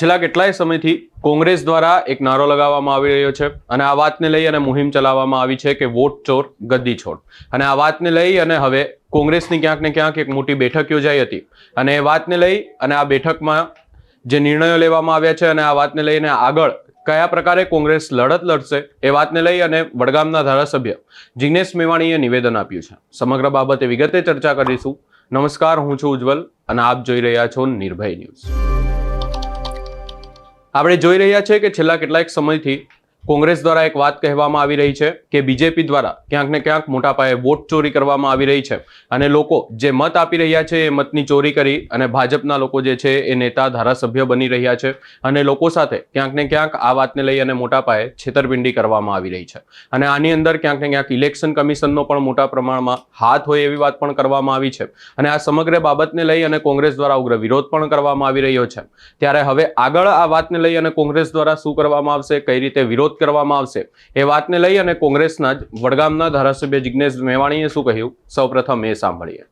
છેલ્લા કેટલાય સમયથી કોંગ્રેસ દ્વારા એક નારો લગાવવામાં આવી રહ્યો છે અને આ વાતને લઈ અને મુહિમ ચલાવવામાં આવી છે કે વોટ ચોર, ગદ્દી છોડ. અને આ વાતને લઈ અને હવે કોંગ્રેસની ક્યાંક ને ક્યાંક એક મોટી બેઠક યોજાઈ હતી. અને એ વાતને લઈ અને આ બેઠકમાં જે નિર્ણયો લેવામાં આવ્યા છે અને આ વાતને લઈને આગળ કયા પ્રકારે કોંગ્રેસ લડત લડશે એ વાતને લઈ અને વડગામના ધારાસભ્ય જિગ્નેશ મેવાણીએ નિવેદન આપ્યું છે. સમગ્ર બાબતે વિગતે ચર્ચા કરીશું. નમસ્કાર, હું છું ઉજ્જવલ અને આપ જોઈ રહ્યા છો નિર્ભય ન્યૂઝ. આપણે જોઈ રહ્યા છીએ કે છેલ્લા કેટલાક સમયથી કોંગ્રેસ દ્વારા એક વાત કહેવામાં આવી રહી છે કે બીજેપી દ્વારા ક્યાંક ને ક્યાંક મોટા પાયે વોટ ચોરી કરવામાં આવી રહી છે. અને લોકો જે મત આપી રહ્યા છે એ મતની ચોરી કરી અને ભાજપના લોકો જે છે એ નેતા, ધારાસભ્ય બની રહ્યા છે અને લોકો સાથે ક્યાંક ને ક્યાંક આ વાતને લઈ અને મોટા પાયે છેતરપિંડી કરવામાં આવી રહી છે. અને આની અંદર ક્યાંક ને ક્યાંક ઇલેક્શન કમિશનનો પણ મોટા પ્રમાણમાં હાથ હોય એવી વાત પણ કરવામાં આવી છે. અને આ સમગ્ર બાબતને લઈ અને કોંગ્રેસ દ્વારા ઉગ્ર વિરોધ પણ કરવામાં આવી રહ્યો છે. ત્યારે હવે આગળ આ વાતને લઈ અને કોંગ્રેસ દ્વારા શું કરવામાં આવશે, કઈ રીતે વિરોધ કરવામાં આવશે. એ વાતને લઈ અને કોંગ્રેસના જ વડગામના ધારાસભ્ય જિજ્ઞેશ મેવાણીએ શું કહ્યું? સૌપ્રથમ એ સાંભળીએ.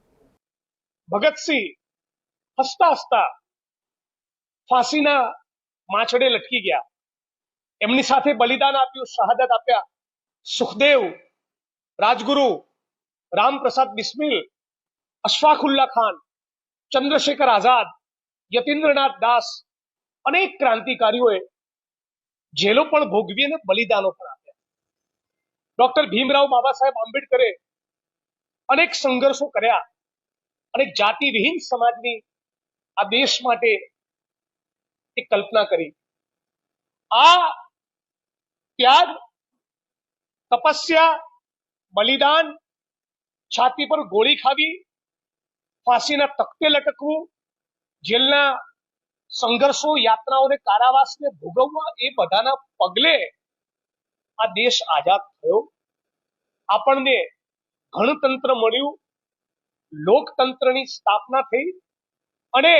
ભગતસિંહ હસતા હસતા ફાંસીના માછડે લટકી ગયા. એમની સાથે બલિદાન આપ્યું, શહાદત આપ્યા. સુખદેવ, રાજગુરુ, રામપ્રસાદ બિસ્મિલ, અશફાકુલ્લા ખાન, ચંદ્રશેખર આઝાદ, યતીન્દ્રનાથ દાસ અનેક ક્રાંતિકારીઓએ જેલો પણ ભોગવી અને બલિદાનો પણ આપ્યા. ડોક્ટર ભીમરાવ બાબા સાહેબ આંબેડકરે અનેક સંઘર્ષો કર્યા. અને જાતિ વિહીન સમાજની આ દેશ માટે એક કલ્પના કરી. આ ત્યાગ, તપસ્યા, બલિદાન, છાતી પર ગોળી ખાવી, ફાંસીના તખતે લટકવું, જેલના સંઘર્ષો, યાત્રાઓને કારાવાસને ભોગવવા એ બધાના પગલે આ દેશ આઝાદ થયો. આપણને ગણતંત્ર મળ્યું, લોકતંત્રની સ્થાપના થઈ અને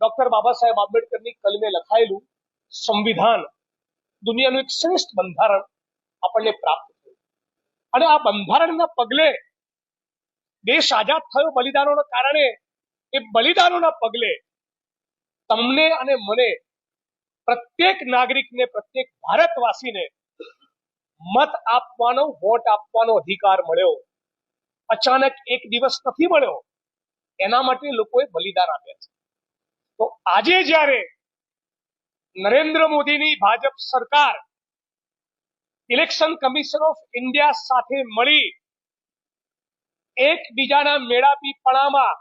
ડોક્ટર બાબા સાહેબ આંબેડકરની કલમે લખાયેલું સંવિધાન, દુનિયાનું એક શ્રેષ્ઠ બંધારણ આપણને પ્રાપ્ત થયું. અને આ બંધારણના પગલે દેશ આઝાદ થયો બલિદાનોના કારણે, એ બલિદાનોના પગલે તમને અને મને પ્રત્યેક નાગરિકને, પ્રત્યેક ભારતવાસીને મત આપવાનો, વોટ આપવાનો અધિકાર મળ્યો. અચાનક એક દિવસ નથી મળ્યો. એના માટે લોકોએ બલિદાન આપ્યા છે. તો આજે જ્યારે નરેન્દ્ર મોદીની ભાજપ સરકાર ઇલેક્શન કમિશન ઓફ ઇન્ડિયા સાથે મળી એકબીજાના મેળાપીપણામાં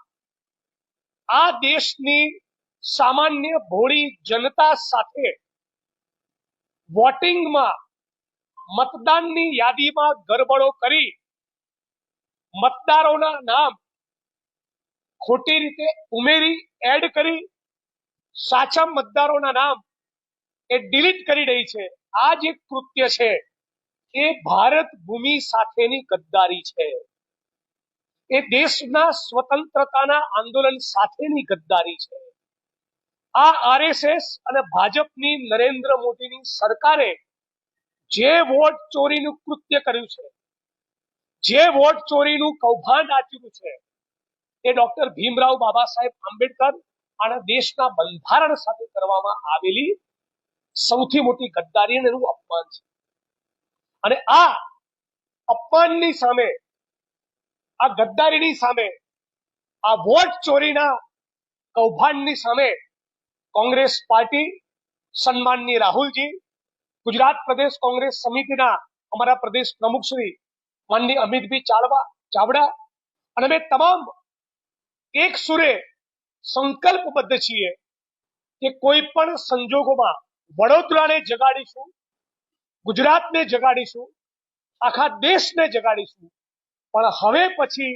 આ દેશની સામાન્ય ભોળી જનતા સાથે વોટિંગમાં મતદાનની યાદીમાં ગરબડો કરી મતદારોના નામ ખોટી રીતે ઉમેરી, એડ કરી, સાચા મતદારોના નામ એ ડિલીટ કરી રહી છે. આ જે કૃત્ય છે. એ ભારત ભૂમિ સાથેની ગદ્દારી છે. એ દેશના સ્વતંત્રતાના આંદોલન સાથેની ગદ્દારી છે. આ આરએસએસ અને ભાજપની નરેન્દ્ર મોદીની સરકારે જે વોટ ચોરીનું કૃત્ય કર્યું છે, જે વોટ ચોરીનું કૌભાંડ આચર્યું છે, એ ડોક્ટર ભીમરાવ બાબા સાહેબ આંબેડકર અને દેશના બંધારણ સાથે કરવામાં આવેલી સૌથી મોટી ગદ્દારી અને એનું અપમાન છે. અને આ અપમાનની સામે, આ ગદ્દારીની સામે, આ વોટ ચોરીના કૌભાંડની સામે કોંગ્રેસ પાર્ટી સન્માનની રાહુલજી, ગુજરાત પ્રદેશ કોંગ્રેસ સમિતિના અમારા પ્રદેશ પ્રમુખ શ્રી માનની અમિતભાઈ ચાવડા ચાવડા અને અમે તમામ એક સુરે સંકલ્પબદ્ધ છીએ કે કોઈ પણ સંજોગોમાં વડોદરાને જગાડીશું, ગુજરાતને જગાડીશું, આખા દેશને જગાડીશું. પણ હવે પછી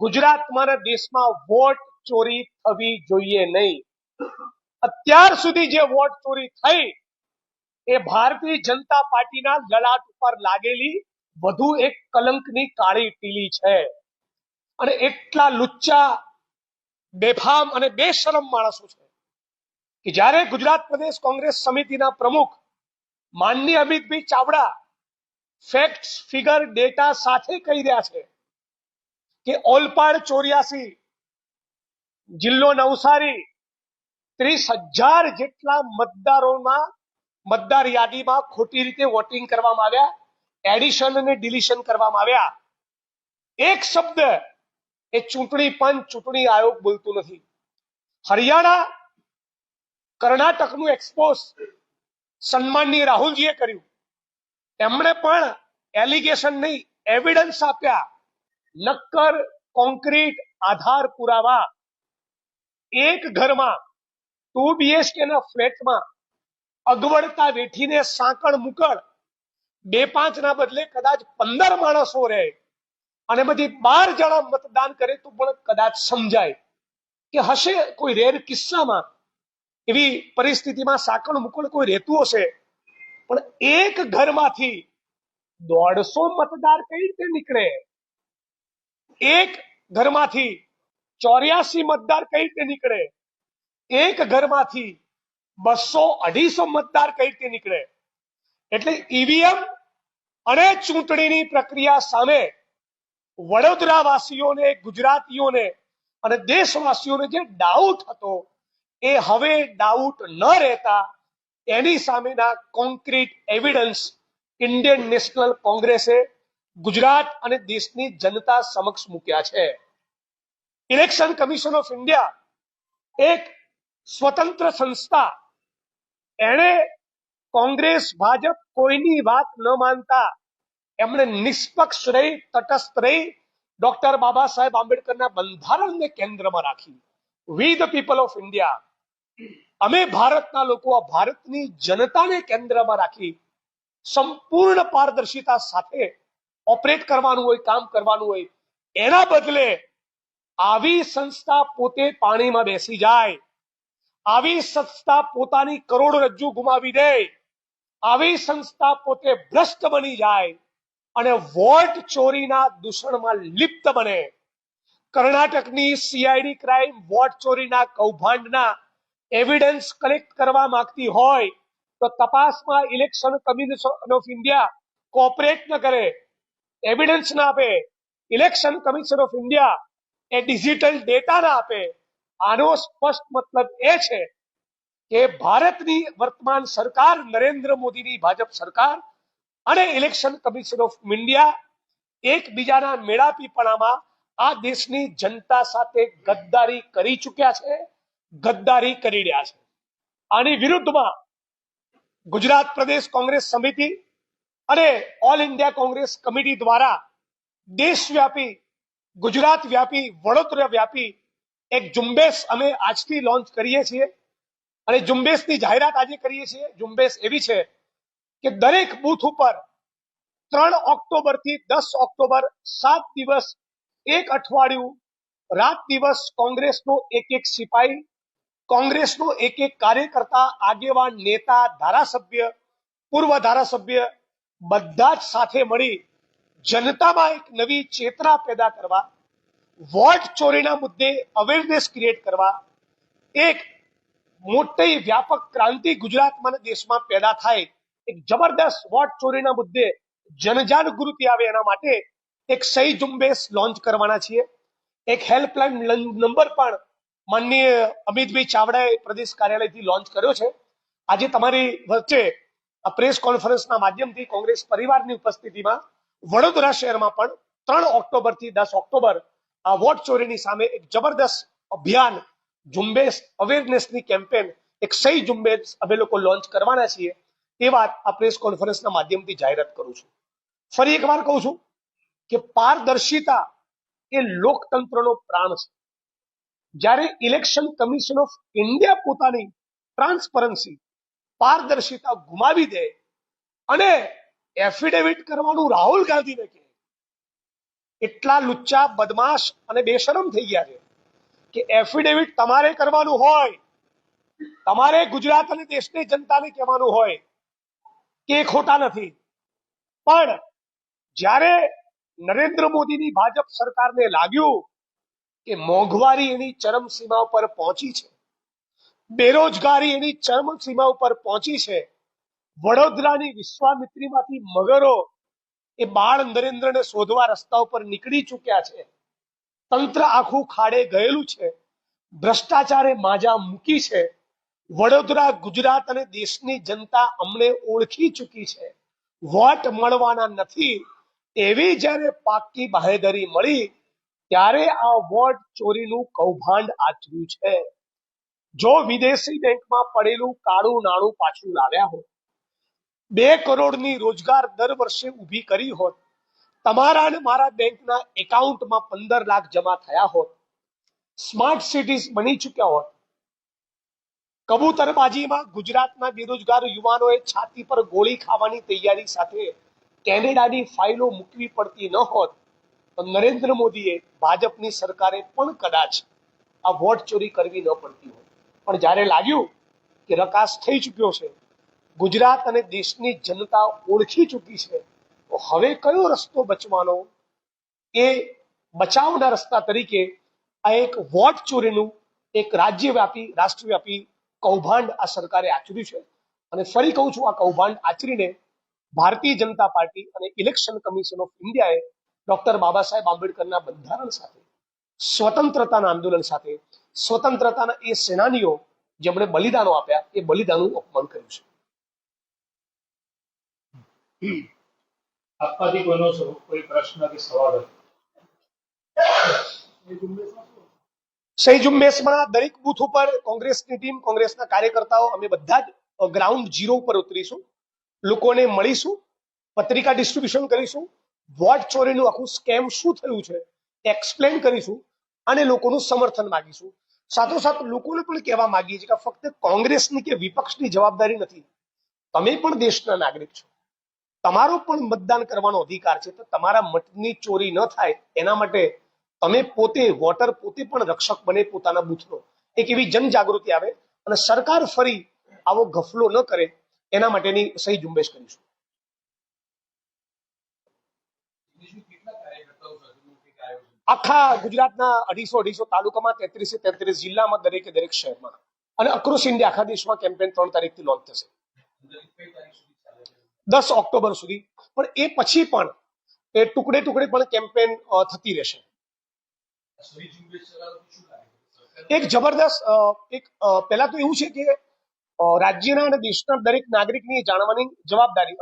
ગુજરાતમાં દેશમાં વોટ ચોરી થવી જોઈએ નહીં. અત્યાર સુધી જે વોટ ચોરી થઈ, એ ભારતીય જનતા પાર્ટીના લલાટ ઉપર લાગેલી વધુ એક કલંકની કાળી ટીલી છે. અને એટલા લુચ્ચા, બેફામ અને બેશરમ માણસો છે કે જ્યારે ગુજરાત પ્રદેશ કોંગ્રેસ સમિતિના પ્રમુખ માનની Amitbhai Chavda fact figure data સાથે કહી રહ્યા છે કે ઓલપાડ ચોર્યાસી, જિલ્લો નવસારી ત્રીસ હજાર જેટલા મતદારોમાં મતદાર યાદીમાં ખોટી રીતે વોટિંગ કરવામાં આવ્યા એડિશન અને ડિલિશન કરવામાં આવ્યા. એક શબ્દ એ ચૂંટણી પંચ, ચૂંટણી આયોગ બોલતું નથી. હરિયાણા કર્ણાટકનું એક્સપોઝ સન્માનની રાહુલજીએ કર્યું. એમણે પણ એલિગેશન નહીં એવિડન્સ આપ્યા. નક્કર કોન્ક્રીટ આધાર પુરાવા. એક ઘરમાં ટુ બીએચકે ના ફ્લેટમાં અગવડતા વેઠીને સાંકળ મુકળ બે પાંચ ના બદલે કદાચ પંદર માણસો રહે અને બધી બાર જણા મતદાન કરે તો પણ કદાચ સમજાય કે હશે કોઈ રેર કિસ્સામાં એવી પરિસ્થિતિમાં સાંકળ મુકળ કોઈ રહેતું હશે. પણ એક ઘરમાંથી દોઢસો મતદાર કઈ રીતે નીકળે? એક ઘરમાંથી ચોર્યાસી મતદાર કઈ રીતે નીકળે? એક ઘરમાંથી બસો અઢીસો મતદાર કઈ રીતે નીકળે? એટલે ઈવીએમ અને ચૂંટણીની પ્રક્રિયા સામે વડોદરા વાસીઓને ગુજરાતીઓને અને દેશવાસીઓને જે ડાઉટ હતો, એ હવે ડાઉટ ન રહેતા એની સામેના કોન્ક્રીટ એવિડન્સ ઇન્ડિયન નેશનલ કોંગ્રેસે ગુજરાત અને દેશની જનતા સમક્ષ મૂક્યા છે. ઇલેક્શન કમિશન ઓફ ઇન્ડિયા એક સ્વતંત્ર સંસ્થા એણે કોંગ્રેસ ભાજપ કોઈની વાત ન માનતા એમણે નિષ્પક્ષ રહી તટસ્થ રહી ડોક્ટર બાબા સાહેબ આંબેડકરના બંધારણને કેન્દ્રમાં રાખી we the people of India અમે ભારતના લોકો આ ભારતની જનતાને કેન્દ્રમાં રાખી સંપૂર્ણ પારદર્શિતા સાથે ઓપરેટ કરવાનું હોય કામ કરવાનું હોય એના બદલે આવી સંસ્થા પોતે પાણીમાં બેસી જાય આવી સંસ્થા પોતાની કરોડરજ્જુ ગુમાવી દે. આવી સંસ્થા પોતે ભ્રષ્ટ બની જાય અને વોટ ચોરીના દૂષણમાં લિપ્ત બને. કર્ણાટકની સીઆઈડી ક્રાઇમ વોટ ચોરીના કૌભાંડના એવિડન્સ કલેક્ટ કરવા માંગતી હોય તો તપાસમાં election commission of India cooperate ન કરે. એવિડન્સ ના આપે. ઇલેક્શન કમિશન ઓફ ઇન્ડિયા એ ડિજિટલ ડેટા ના આપે. આનો સ્પષ્ટ મતલબ એ છે કે ભારતની વર્તમાન સરકાર, નરેન્દ્ર મોદીની ભાજપ સરકાર અને ઇલેક્શન કમિશન ઓફ ઇન્ડિયા એકબીજાના મેળાપીપણામાં આ દેશની જનતા સાથે ગદ્દારી કરી ચૂક્યા છે, ગદ્દારી કરી રહ્યા છે. આની વિરુદ્ધમાં ગુજરાત પ્રદેશ કોંગ્રેસ સમિતિ અને ઓલ ઇન્ડિયા કોંગ્રેસ કમિટી દ્વારા દેશવ્યાપી ગુજરાત વ્યાપી વડોદરા વ્યાપી એક ઝુંબેશ અમે આજથી લોન્ચ કરીએ છીએ. અને ઝુંબેશની જાહેરાત આજે કરીએ છીએ. ઝુંબેશ એવી છે કે દરેક બૂથ ઉપર ત્રણ ઓક્ટોબરથી દસ ઓક્ટોબર સાત દિવસ, એક અઠવાડિયું, રાત દિવસ કોંગ્રેસનો એક એક સિપાહી કોંગ્રેસનો એક એક કાર્યકર્તા, આગેવાન, નેતા, ધારાસભ્ય, પૂર્વ ધારાસભ્ય બધા જ સાથે મળી જનતામાં એક નવી ચેતના પેદા કરવા વોટ ચોરીના મુદ્દે અવેરનેસ ક્રિએટ કરવા એક મોટી વ્યાપક ક્રાંતિ ગુજરાતમાં દેશમાં પેદા થાય. એક જબરદસ્ત વોટ ચોરીના મુદ્દે જનજાગૃતિ આવે એના માટે એક સહી ઝુંબેશ લોન્ચ કરવાના છીએ. એક હેલ્પલાઇન નંબર પણ માનનીય અમિતભાઈ ચાવડાએ પ્રદેશ કાર્યાલયથી લોન્ચ કર્યો છે. આજે તમારી વચ્ચે પ્રેસ કોન્ફરન્સના માધ્યમથી કોંગ્રેસ પરિવારની ઉપસ્થિતિમાં વડોદરા શહેરમાં પણ ત્રણ ઓક્ટોબરથી દસ ઓક્ટોબર આ વોટ ચોરીની સામે એક જબરદસ્ત અભિયાન, ઝુંબેશ અવેરનેસની કેમ્પેન એક સહી ઝુંબેશ અમે લોકો લોન્ચ કરવાના છીએ. એ વાત આ પ્રેસ કોન્ફરન્સના માધ્યમથી જાહેરાત કરું છું. ફરી એકવાર કહું છું કે પારદર્શિતા એ લોકતંત્રનો પ્રાણ છે. જ્યારે ઇલેક્શન કમિશન ઓફ ઇન્ડિયા પોતાની ટ્રાન્સપરન્સી પારદર્શિતા ગુમાવી દે અને એફિડેવિટ કરવાનું રાહુલ ગાંધીને કહે એટલા લુચ્ચા, બદમાશ અને બેશરમ થઈ ગયા છે કે એફિડેવિટ તમારે કરવાનું હોય, તમારે ગુજરાત અને દેશની જનતાને કહેવાનું હોય કે ખોટા નથી. પણ જ્યારે નરેન્દ્ર મોદીની ભાજપ સરકારને લાગ્યું કે મોંઘવારી એની ચરમસીમા ઉપર પહોંચી છે, બેરોજગારી એની ચરમસીમા ઉપર પહોંચી છે, વડોદરાની વિશ્વામિત્રીમાંથી મગરો એ બાળ નરેન્દ્રને શોધવા રસ્તા ઉપર નીકળી ચૂક્યા છે. તંત્ર આખું ખાડે ગયેલું છે. ભ્રષ્ટાચારે માજા મૂકી છે. વડોદરા, ગુજરાત અને દેશની જનતા અમને ઓળખી ચૂકી છે. વોટ મળવાના નથી. એવી જ્યારે પાકી બાહેધરી મળી, ત્યારે આ વોટ ચોરીનું કૌભાંડ આચર્યું છે. જો વિદેશી બેંકમાં પડેલું કાળું નાણું પાછું લાવ્યા હોત બે કરોડની રોજગાર દર વર્ષે ઊભી કરી હોત. તમારા અને મારા બેંકના એકાઉન્ટમાં પંદર લાખ જમા થયા હોત. સ્માર્ટ સિટીઝ બની ચૂક્યા હોત. કબૂતરબાજીમાં ગુજરાતના બેરોજગાર યુવાનોએ છાતી પર ગોળી ખાવાની તૈયારી સાથે કેનેડાની ફાઇલો મૂકવી પડતી ન હોત, તો નરેન્દ્ર મોદીએ ભાજપની સરકારે પણ કદાચ આ વોટ ચોરી કરવી ન પડતી હોત. પણ જ્યારે લાગ્યું કે રકાસ થઈ ચૂક્યો છે ગુજરાત અને દેશની જનતા ઓળખી ચૂકી છે. તો હવે કયો રસ્તો બચવાનો? એ બચાવના રસ્તા તરીકે આ એક વોટ ચોરીનું એક રાજ્યવ્યાપી, રાષ્ટ્રવ્યાપી કૌભાંડ આ સરકારે આચર્યું છે. અને ફરી કહું છું, આ કૌભાંડ આચરીને ભારતીય જનતા પાર્ટી અને ઇલેક્શન કમિશન ઓફ ઇન્ડિયાએ ડોક્ટર બાબા સાહેબ આંબેડકરના બંધારણ સાથે, સ્વતંત્રતાના આંદોલન સાથે, સ્વતંત્રતાના એ સેનાનીઓ જેમણે બલિદાનો આપ્યા, એ બલિદાનનું અપમાન કર્યું છે. આપવાથી કોઈનો કોઈ પ્રશ્ન કે સવાલ સહી ઝુંબેશમાં દરેક બુથ ઉપર કોંગ્રેસની ટીમ, કોંગ્રેસના કાર્યકર્તાઓ, અમે બધા જ ગ્રાઉન્ડ ઝીરો ઉપર ઉતરીશું. લોકોને મળીશું, પત્રિકા ડિસ્ટ્રીબ્યુશન કરીશું. વોટ ચોરીનું આખું સ્કેમ શું થયું છે એક્સપ્લેન કરીશું અને લોકોનું સમર્થન માગીશું. સાથોસાથ લોકોને પણ કહેવા માંગીએ છીએ કે ફક્ત કોંગ્રેસની કે વિપક્ષની જવાબદારી નથી. તમે પણ દેશના નાગરિક છો. તમારો પણ મતદાન કરવાનો અધિકાર છે, તો તમારા મતની ચોરી ન થાય, એના માટે તમે પોતે, વોટર પોતે પણ રક્ષક બને પોતાના બૂથનો. એક એવી જનજાગૃતિ આવે અને સરકાર ફરી આવો ગફલો ન કરે, એના માટેની સહી ઝુંબેશ કરીશું. આખા ગુજરાતના અઢીસો અઢીસો તાલુકામાં તેત્રીસે તેત્રીસ જિલ્લામાં દરેકે દરેક શહેરમાં. અને અક્રોસ ઇન્ડિયા આખા દેશમાં કેમ્પેન ત્રણ તારીખથી લોન્ચ થશે. દસ ઓક્ટોબર સુધી. પણ એ પછી પણ એ ટુકડે ટુકડે પણ કેમ્પેન થતી રહેશે. એક જબરદસ્ત એક પહેલા તો એવું છે કે રાજ્યના અને દેશના દરેક નાગરિકની જાણવાની જવાબદારી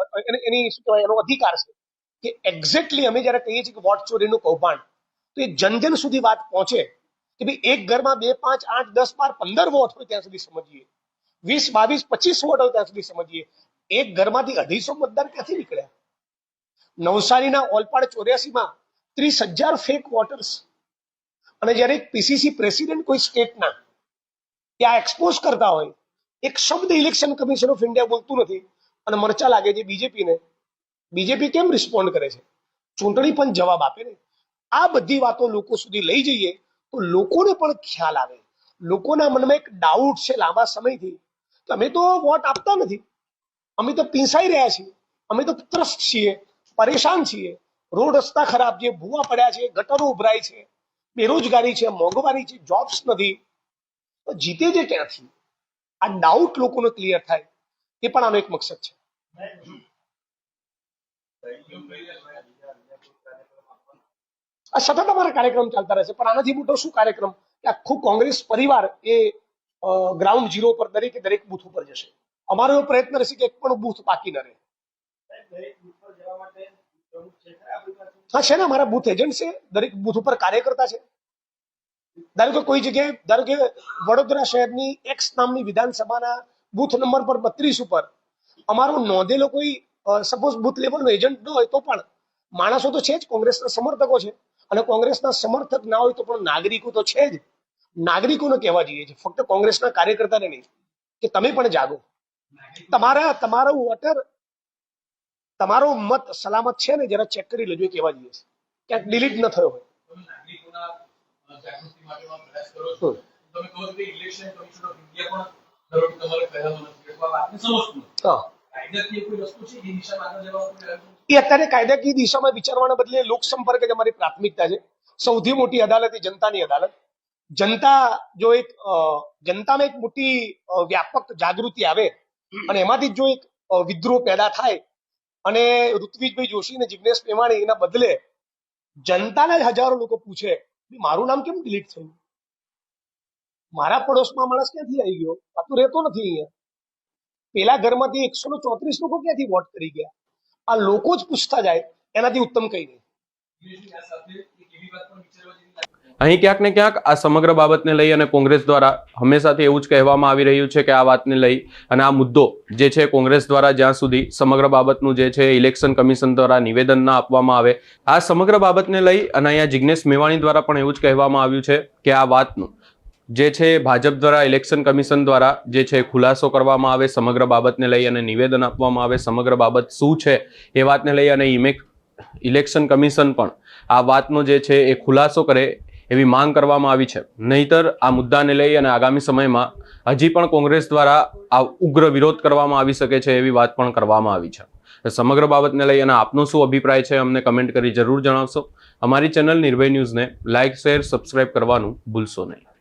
એની શું કહેવાય, એનો અધિકાર છે કે એક્ઝેક્ટલી અમે જ્યારે કહીએ છીએ કે વોટ ચોરીનું કૌભાંડ, તો એ જન જન સુધી વાત પહોંચે કે ભાઈ એક ઘરમાં બે, પાંચ, આઠ, દસ બાર, પંદર વોટ હોય ત્યાં સુધી સમજીએ. વીસ, બાવીસ, પચીસ વોટ હોય ત્યાં સુધી સમજીએ. એક ઘરમાંથી અઢીસો મતદાર ક્યાંથી નીકળ્યા? નવસારીના ઓલપાડ ચોર્યાસીમાં ત્રીસ હજાર ફેક વોટર્સ અને જ્યારે એક પીસીસી પ્રેસિડેન્ટ કોઈ સ્ટેટના ત્યાં એક્સપોઝ કરતા હોય, એક શબ્દ ઇલેક્શન કમિશન ઓફ ઇન્ડિયા બોલતું નથી. અને મરચા લાગે છે બીજેપીને બીજેપી કેમ રિસ્પોન્ડ કરે છે? ચૂંટણી પણ જવાબ આપે ને. આ બધી વાતો લોકો સુધી લઈ જઈએ તો લોકોને પણ ખ્યાલ આવે. લોકોના મનમાં એક ડાઉટ છે લાંબા સમયથી. તમે તો વોટ આપતા નથી. અમે તો પીંસાઈ રહ્યા છીએ. અમે તો ત્રસ્ત છીએ, પરેશાન છીએ. રોડ રસ્તા ખરાબ છે, ભૂવા પડ્યા છે, ગટરો ઉભરાય છે, બેરોજગારી છે, મોંઘવારી છે જોબ્સ નથી. તો જીતે જે ક્યાંથી? આ ડાઉટ લોકોનો ક્લિયર થાય. એ પણ આનો એક મકસદ છે. આ સતત અમારા કાર્યક્રમ ચાલતા રહેશે પણ આનાથી મોટો શું કાર્યક્રમ? કે આખું કોંગ્રેસ પરિવાર એ ગ્રાઉન્ડ ઝીરો પર દરેકે દરેક બુથ ઉપર જશે. અમારો એવો પ્રયત્ન રહેશે કે એક પણ બૂથ બાકી ન રહે? હા છે ને, અમારા બૂથ એજન્ટ છે, દરેક બૂથ ઉપર કાર્યકર્તા છે. ધારો કે કોઈ જગ્યાએ, ધારો કે વડોદરા શહેરની એક્સ નામની વિધાનસભાના બૂથ નંબર પર બત્રીસ ઉપર અમારો નોંધેલો કોઈ સપોઝ બૂથ લેવલનો એજન્ટ ન હોય તો પણ માણસો તો છે જ, કોંગ્રેસના સમર્થકો છે. અને કોંગ્રેસના સમર્થક ના હોય તો પણ નાગરિકો તો છે જ. નાગરિકોને કહેવા જઈએ છે. ફક્ત કોંગ્રેસના કાર્યકર્તાને નહીં, કે તમે પણ જાગો. તમારા તમારો વોટર તમારો મત સલામત છે ને જરા ચેક કરી લેજો એ કહેવા જઈએ છે ક્યાંક ડિલીટ ન થયો હોય તમે નાગરિકોના અ, જાગૃતિ માટેનો પ્રયાસ કરો છો હમ. તમે કહો છો કે ઇલેક્શન કમિશન ઓફ ઇન્ડિયા પણ ધારો કે તમારે કહેવાનું નથી અથવા આ વાતને સમજતું નથી હા કાયદાકીય કોઈ વસ્તુ છે એ દિશામાં આગળ જવાનું કોઈ આયોજન છે? એ અત્યારે કાયદાકીય દિશામાં વિચારવાના બદલે લોકસંપર્ક જ અમારી પ્રાથમિકતા છે સૌથી મોટી અદાલત એ જનતાની અદાલત જનતા જો એક અ, જનતામાં એક મોટી અ, વ્યાપક જાગૃતિ આવે અને એમાંથી જો એક વિદ્રોહ પેદા થાય અને ઋત્વિજભાઈ જોશી અને જિગ્નેશ પ્રેમાણી એના બદલે જનતાને જ હજારો લોકો પૂછે મારું નામ કેમ ડિલીટ થયું? મારા પડોશમાં માણસ ક્યાંથી આવી ગયો? આ તો રહેતો નથી અહીંયા. પેલા ઘરમાંથી એકસો ને ચોત્રીસ લોકો ક્યાંથી વોટ કરી ગયા? આ લોકો જ પૂછતા જાય, એનાથી ઉત્તમ કઈ નહીં. અહીં ક્યાંક ને ક્યાંક આ સમગ્ર બાબતને લઈ અને કોંગ્રેસ દ્વારા હંમેશાથી એવું જ કહેવામાં આવી રહ્યું છે કે આ વાતને લઈ અને આ મુદ્દો જે છે કોંગ્રેસ દ્વારા જ્યાં સુધી સમગ્ર બાબતનું જે છે ઇલેક્શન કમિશન દ્વારા નિવેદન ના આપવામાં આવે, આ સમગ્ર બાબતને લઈ અને અહીંયા જિજ્ઞેશ મેવાણી દ્વારા પણ એવું જ કહેવામાં આવ્યું છે કે આ વાતનું જે છે ભાજપ દ્વારા, ઇલેક્શન કમિશન દ્વારા જે છે ખુલાસો કરવામાં આવે, સમગ્ર બાબતને લઈ અને નિવેદન આપવામાં આવે, સમગ્ર બાબત શું છે એ વાતને લઈ અને ઇમેક ઇલેક્શન કમિશન પણ આ વાતનો જે છે એ ખુલાસો કરે એવી માંગ કરવામાં આવી છે. નહીતર આ મુદ્દાને લઈ અને આગામી સમયમાં હજી પણ કોંગ્રેસ દ્વારા આ ઉગ્ર વિરોધ કરવામાં આવી શકે છે એવી વાત પણ કરવામાં આવી છે. સમગ્ર બાબતને લઈ અને આપનો શું અભિપ્રાય છે અમને કમેન્ટ કરી જરૂર જણાવશો. અમારી ચેનલ નિર્ભય ન્યૂઝને લાઇક શેર, સબસ્ક્રાઇબ કરવાનું ભૂલશો નહીં.